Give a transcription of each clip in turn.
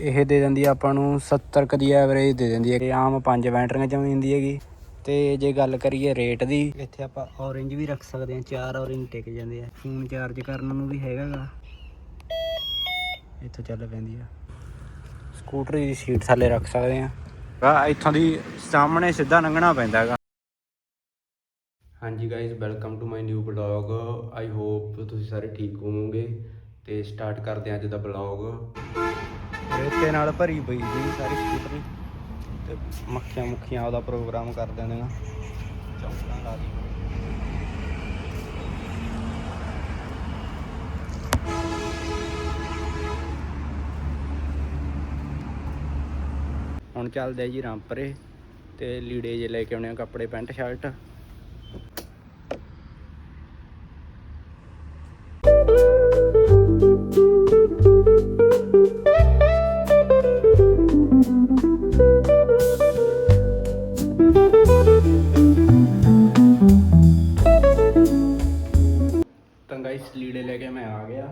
ਇਹ ਦੇ ਦਿੰਦੀ ਆ ਆਪਾਂ ਨੂੰ 70 ਕ ਦੀ ਐਵਰੇਜ ਦੇ ਦਿੰਦੀ ਹੈ ਆਮ ਪੰਜ ਬੈਟਰੀਆਂ ਚ ਆਉਂਦੀ ਹੈਗੀ। ਤੇ ਜੇ ਗੱਲ ਕਰੀਏ ਰੇਟ ਦੀ ਇੱਥੇ ਆਪਾਂ ਔਰੇਂਜ ਵੀ ਰੱਖ ਸਕਦੇ ਹਾਂ ਚਾਰ ਔਰੇਂਜ ਟਿਕ ਜਾਂਦੇ ਆ। ਫੋਨ ਚਾਰਜ ਕਰਨ ਨੂੰ ਵੀ ਹੈਗਾਗਾ ਇੱਥੋਂ ਚੱਲ ਪੈਂਦੀ ਆ। ਸਕੂਟਰ ਦੀ ਸੀਟ ਥੱਲੇ ਰੱਖ ਸਕਦੇ ਆ। ਆ ਇੱਥੋਂ ਦੀ ਸਾਹਮਣੇ ਸਿੱਧਾ ਲੰਘਣਾ ਪੈਂਦਾ ਹੈਗਾ ਹਾਂਜੀ guys welcome to my new blog I hope ਤੁਸੀਂ ਸਾਰੇ ਠੀਕ ਹੋਵੋਗੇ। ਤੇ ਸਟਾਰਟ ਕਰਦੇ ਹਾਂ ਅੱਜ ਦਾ ਬਲੌਗ ਰੇਤੇ ਨਾਲ ਭਰੀ ਪਈ ਸੀ ਸਾਰੀ ਸਕੂਟਰੀ। ਤੇ ਮੱਖੀਆਂ ਮੁੱਖੀਆਂ ਉਹਦਾ ਪ੍ਰੋਗਰਾਮ ਕਰ ਦਿੰਦੀਆਂ ਚੌਂਕਾਂ ਲਾ ਦੀ ਹੁਣ ਚੱਲਦੇ ਜੀ ਰਾਮਪਰੇ ਤੇ ਲੀੜੇ ਜੇ ਲੈ ਕੇ ਆਉਣੇ ਆ ਕੱਪੜੇ, ਪੈਂਟ, ਸ਼ਰਟ। ਗਾਇਸ ਲੀੜੇ ਲੈ ਕੇ ਮੈਂ ਆ ਗਿਆ।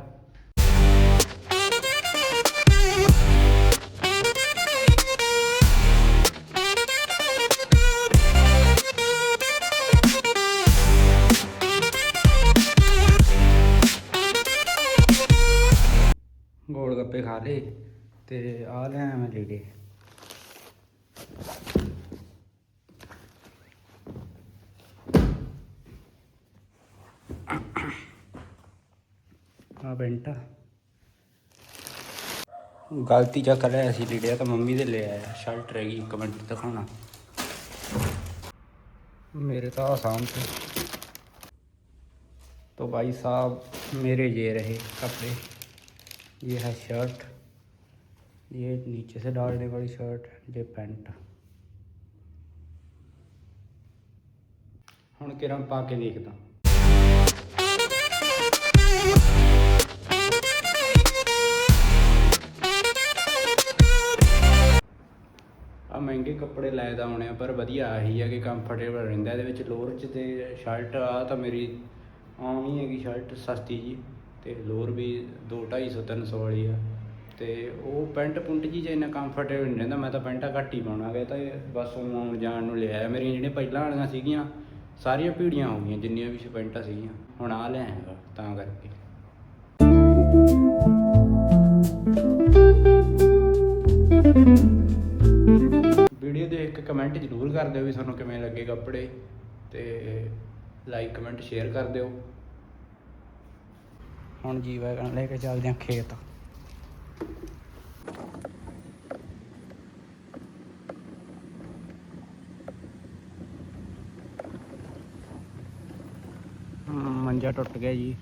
ਗੋਲ ਗੱਪੇ ਖਾ ਲਏ ਤੇ ਆ ਲਿਆ ਮੈਂ ਲੀੜੇ। ਆ ਬੈਂਟਾ ਗਲਤੀ ਚੱਕ ਲਿਆ ਸੀ ਲੀੜਿਆ ਤਾਂ ਮੰਮੀ ਦੇ ਲੈ ਆਇਆ ਸ਼ਰਟ ਰਹਿ ਗਈ ਇੱਕ ਮਿੰਟ ਦਿਖਾਉਣਾ मेरे तो आसाम थे तो भाई साहब मेरे ये रहे कपड़े ये है शर्ट ये नीचे से डालने वाली शर्ट ये पैंट ਹੁਣ ਕਿਰਾਂ ਪਾ ਕੇ ਦੇਖਦਾ ਮਹਿੰਗੇ ਕੱਪੜੇ ਲੈ ਦਾ ਆਉਣੇ ਆ, ਪਰ ਵਧੀਆ ਆਹੀ ਆ ਕਿ ਕੰਫਰਟੇਬਲ ਰਹਿੰਦਾ। ਇਹਦੇ ਵਿੱਚ ਲੋਅਰ ਚ ਤੇ ਸ਼ਰਟ ਆ ਤਾਂ ਮੇਰੀ ਆਉਣੀ ਹੈਗੀ ਸ਼ਰਟ ਸਸਤੀ ਜੀ। ਤੇ ਲੋਅਰ ਵੀ 2 250 300 ਵਾਲੀ ਆ। ਤੇ ਉਹ ਪੈਂਟ ਪੁੰਟ ਜੀ ਜੇ ਇੰਨਾ ਕੰਫਰਟੇਬਲ ਨਹੀਂ ਰਹਿੰਦਾ, ਮੈਂ ਤਾਂ ਪੈਂਟਾਂ ਘੱਟ ਹੀ ਪਾਉਣਾ ਗਿਆ ਤਾਂ ਬਸ ਉਹ ਆਉਣ ਜਾਣ ਨੂੰ ਲਿਆ। ਮੇਰੀਆਂ ਜਿਹੜੀਆਂ ਪਹਿਲਾਂ ਵਾਲੀਆਂ ਸੀਗੀਆਂ, ਸਾਰੀਆਂ ਭੀੜੀਆਂ ਹੋ ਗਈਆਂ, ਜਿੰਨੀਆਂ ਵੀ ਪੈਂਟਾਂ ਸੀਗੀਆਂ। ਹੁਣ ਆ ਲਿਆ ਹੈਗਾ ਤਾਂ ਕਰਕੇ। ਕਮੈਂਟ ਜ਼ਰੂਰ ਕਰ ਦਿਓ ਵੀ ਤੁਹਾਨੂੰ ਕਿਵੇਂ ਲੱਗੇ ਕੱਪੜੇ ਤੇ ਲਾਈਕ ਕਮੈਂਟ ਸ਼ੇਅਰ ਕਰ ਦਿਓ। ਹੁਣ ਜੀ ਵੈਗਨ ਲੈ ਕੇ ਚੱਲਦੇ ਹਾਂ ਖੇਤ। ਮੰਜਾ ਟੁੱਟ ਗਿਆ ਜੀ।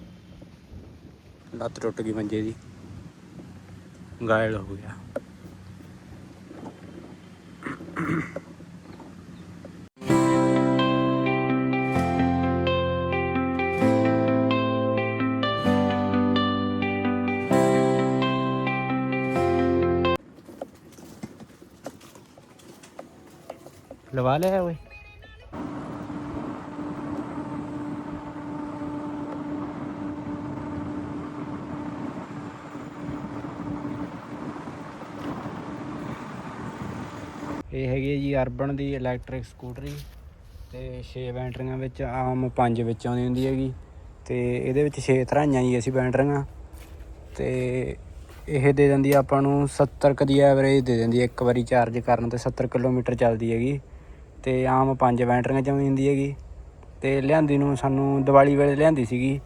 ਲੱਤ ਟੁੱਟ ਗਈ ਮੰਜੇ ਦੀ। ਗਾਇਲ ਹੋ ਗਿਆ। ਲਵਾ ਲਿਆ ਓਏ। ਇਹ ਹੈਗੀ ਹੈ ਜੀ ਅਰਬਨ ਦੀ ਇਲੈਕਟ੍ਰਿਕ ਸਕੂਟਰੀ ਤੇ 6 ਬੈਟਰੀਆਂ ਵਿੱਚ ਆਮ 5 ਵਿੱਚ ਆਉਂਦੀ ਹੁੰਦੀ ਹੈਗੀ। ਤੇ ਇਹਦੇ ਵਿੱਚ 6 ਧਰਾਈਆਂ ਜੀ ਅਸੀਂ ਬੈਟਰੀਆਂ। ਤੇ ਇਹ ਦੇ ਦਿੰਦੀ ਆਪਾਂ ਨੂੰ 70 ਕ ਦੀ ਐਵਰੇਜ ਦੇ ਦਿੰਦੀ ਹੈ। ਇੱਕ ਵਾਰੀ ਚਾਰਜ ਕਰਨ ਤੇ 70 ਕਿਲੋਮੀਟਰ ਚੱਲਦੀ ਹੈਗੀ। ਤੇ ਆਮ ਪੰਜ ਬੈਟਰੀਆਂ ਚ ਆਉਂਦੀ ਹੁੰਦੀ ਹੈਗੀ। ਤੇ ਲਿਆਂਦੀ ਨੂੰ ਸਾਨੂੰ ਦੀਵਾਲੀ ਵੇਲੇ ਲਿਆਂਦੀ ਸੀਗੀ।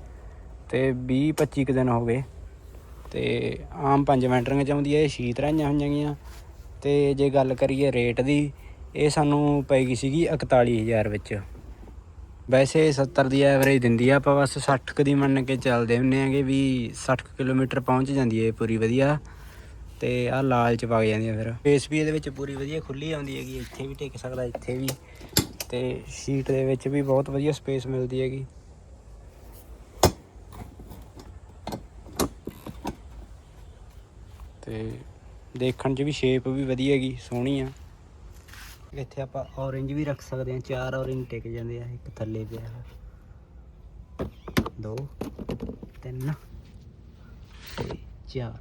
ਤੇ 20 25 ਕੁ ਦਿਨ ਹੋ ਗਏ। ਤੇ ਆਮ ਪੰਜ ਬੈਟਰੀਆਂ ਚ ਆਉਂਦੀ ਹੈ, ਇਹ ਛੇ ਧਰਾਈਆਂ ਹੋਈਆਂ ਗੀਆਂ। ਤੇ ਜੇ ਗੱਲ ਕਰੀਏ ਰੇਟ ਦੀ, ਇਹ ਸਾਨੂੰ ਪੈ ਗਈ ਸੀਗੀ 41000 ਵਿੱਚ। ਵੈਸੇ 70 ਦੀ ਐਵਰੇਜ ਦਿੰਦੀ ਆ, ਆਪਾਂ ਬਸ 60 ਕੁ ਦੀ ਮੰਨ ਕੇ ਚੱਲਦੇ ਹੁੰਨੇ ਆਂਗੇ ਵੀ 60 ਕਿਲੋਮੀਟਰ ਪਹੁੰਚ ਜਾਂਦੀ ਹੈ, ਇਹ ਪੂਰੀ ਵਧੀਆ। ਤੇ ਆ ਲਾਲ ਚ ਵਗ ਜਾਂਦੀਆਂ ਫਿਰ। ਫੇਸ ਵੀ ਇਹਦੇ ਵਿੱਚ ਪੂਰੀ ਵਧੀਆ ਖੁੱਲੀ ਆਉਂਦੀ ਹੈਗੀ, ਇੱਥੇ ਵੀ ਟਿਕ ਸਕਦਾ, ਇੱਥੇ ਵੀ। ਤੇ ਸ਼ੀਟ ਦੇ ਵਿੱਚ ਵੀ ਬਹੁਤ ਵਧੀਆ ਸਪੇਸ ਮਿਲਦੀ ਹੈਗੀ। ਤੇ ਦੇਖਣ 'ਚ ਵੀ ਸ਼ੇਪ ਵੀ ਵਧੀਆ ਹੈਗੀ, ਸੋਹਣੀ ਆ। ਇੱਥੇ ਆਪਾਂ ਔਰੇਂਜ ਵੀ ਰੱਖ ਸਕਦੇ ਹਾਂ ਚਾਰ ਔਰੇਂਜ ਟਿਕ ਜਾਂਦੇ ਆ, ਇੱਕ ਥੱਲੇ ਪਿਆ ਦੋ, ਤਿੰਨ, ਤੇ ਚਾਰ।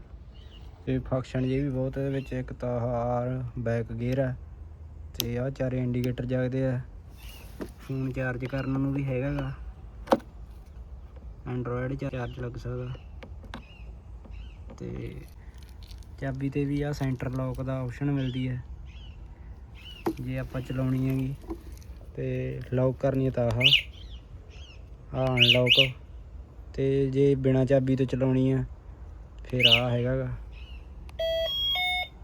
ਤੇ ਫੰਕਸ਼ਨ ਜੇ ਵੀ ਬਹੁਤ ਇਹਦੇ ਵਿੱਚ, ਇੱਕ ਤਾਂ ਆਰ ਬੈਕ ਗੇਅਰ ਹੈ ਤੇ ਆਹ ਚਾਰੇ ਇੰਡੀਕੇਟਰ ਜਗਦੇ ਆ। ਫੋਨ ਚਾਰਜ ਕਰਨ ਨੂੰ ਵੀ ਹੈਗਾਗਾ ਐਂਡਰੋਇਡ ਚਾਰਜ ਲੱਗ ਸਕਦਾ। ਤੇ ਚਾਬੀ ਤੇ ਵੀ ਆ ਸੈਂਟਰ ਲੌਕ ਦਾ ਆਪਸ਼ਨ ਮਿਲਦੀ ਹੈ ਜੇ ਆਪਾਂ ਚਲਾਉਣੀ ਹੈਗੀ, ਤੇ ਲੌਕ ਕਰਨੀ ਹੈ ਤਾਂ ਆਹ। ਆ ਅਨਲੌਕ ਤੇ ਜੇ ਬਿਨਾ ਚਾਬੀ ਤੋਂ ਚਲਾਉਣੀ ਆ, ਫਿਰ ਆ ਹੈਗਾਗਾ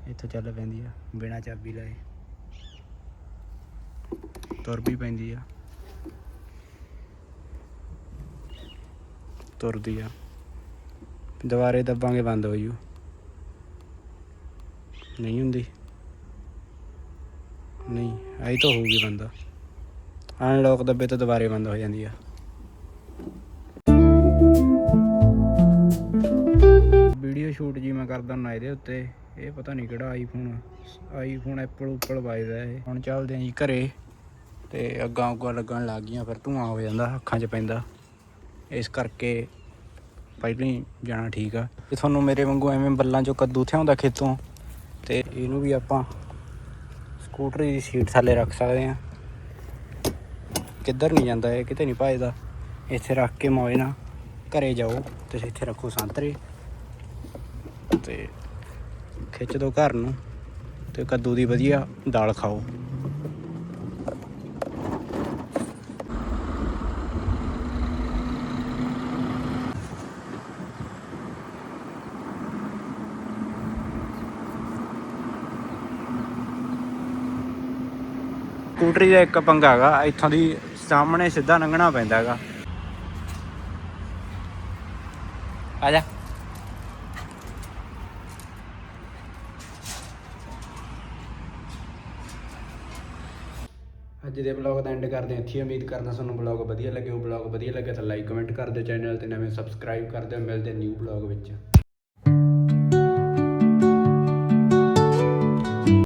ਇੱਥੋਂ ਚੱਲ ਪੈਂਦੀ ਆ, ਬਿਨਾ ਚਾਬੀ ਲਾਏ। ਤੁਰ ਵੀ ਪੈਂਦੀ ਆ। ਤੁਰਦੀ ਆ। ਦੁਬਾਰੇ ਦੱਬਾਂਗੇ ਬੰਦ ਹੋ ਜੂ। ਨਹੀਂ ਹੁੰਦੀ। ਨਹੀਂ ਆਈ ਤਾਂ ਹੋਊਗੀ ਬੰਦਾ। ਅਨਲੌਕ ਦੱਬੇ ਤਾਂ ਦੁਬਾਰੇ ਬੰਦ ਹੋ ਜਾਂਦੀ ਆ। ਵੀਡੀਓ ਸ਼ੂਟ ਜੀ ਮੈਂ ਕਰਦਾ ਨਾ ਇਹਦੇ ਉੱਤੇ। ਇਹ ਪਤਾ ਨਹੀਂ ਕਿਹੜਾ ਆਈਫੋਨ ਆਈਫੋਨ ਐਪਲ ਉੱਪਲ ਵੱਜਦਾ ਇਹ। ਹੁਣ ਚੱਲਦੇ ਆਂ ਜੀ ਘਰੇ ਤੇ ਅੱਗਾਂ ਉੱਗਾਂ ਲੱਗਣ ਲੱਗ ਗਈਆਂ, ਫਿਰ ਧੂਆਂ ਹੋ ਜਾਂਦਾ, ਅੱਖਾਂ 'ਚ ਪੈਂਦਾ। ਇਸ ਕਰਕੇ ਪਹਿਲਾਂ ਹੀ ਜਾਣਾ ਠੀਕ ਆ। ਤੇ ਤੁਹਾਨੂੰ ਮੇਰੇ ਵਾਂਗੂ ਐਵੇਂ ਬੱਲਾਂ 'ਚੋਂ ਕੱਦੂ ਥਿਆਉਂਦਾ ਖੇਤੋਂ। ਤੇ ਇਹਨੂੰ ਵੀ ਆਪਾਂ ਸਕੂਟਰੀ ਦੀ ਸੀਟ ਥੱਲੇ ਰੱਖ ਸਕਦੇ ਆ ਕਿੱਧਰ ਨਹੀਂ ਜਾਂਦਾ ਇਹ? ਕਿਤੇ ਨਹੀਂ ਭਜਦਾ। ਇੱਥੇ ਰੱਖ ਕੇ ਮੌਜ ਨਾਲ ਘਰੇ ਜਾਓ ਤੇ ਇੱਥੇ ਰੱਖੋ ਸੰਤਰੇ। ਤੇ ਖਿੱਚ ਦੋ ਘਰ ਨੂੰ ਤੇ ਕੱਦੂ ਦੀ ਵਧੀਆ ਦਾਲ ਖਾਓ। ਸਕੂਟਰੀ ਦਾ ਇੱਕ ਪੰਗਾ ਹੈਗਾ, ਇੱਥੋਂ ਦੀ ਸਾਹਮਣੇ ਸਿੱਧਾ ਲੰਘਣਾ ਪੈਂਦਾ ਹੈਗਾ। ਆ ਜਾ। ਅੱਜ ਦੇ ਬਲੌਗ ਦਾ ਐਂਡ ਕਰਦੇ ਹਾਂ। ਇੱਥੇ ਉਮੀਦ ਕਰਦਾ ਤੁਹਾਨੂੰ ਬਲੌਗ ਵਧੀਆ ਲੱਗੇ। ਉਹ ਬਲੌਗ ਵਧੀਆ ਲੱਗਿਆ ਤਾਂ ਲਾਈਕ ਕਮੈਂਟ ਕਰ ਦਿਓ ਚੈਨਲ ਤੇ। ਨਵੇਂ ਸਬਸਕ੍ਰਾਈਬ ਕਰ ਦਿਓ। ਮਿਲਦੇ ਨਿਊ ਬਲੌਗ ਵਿੱਚ।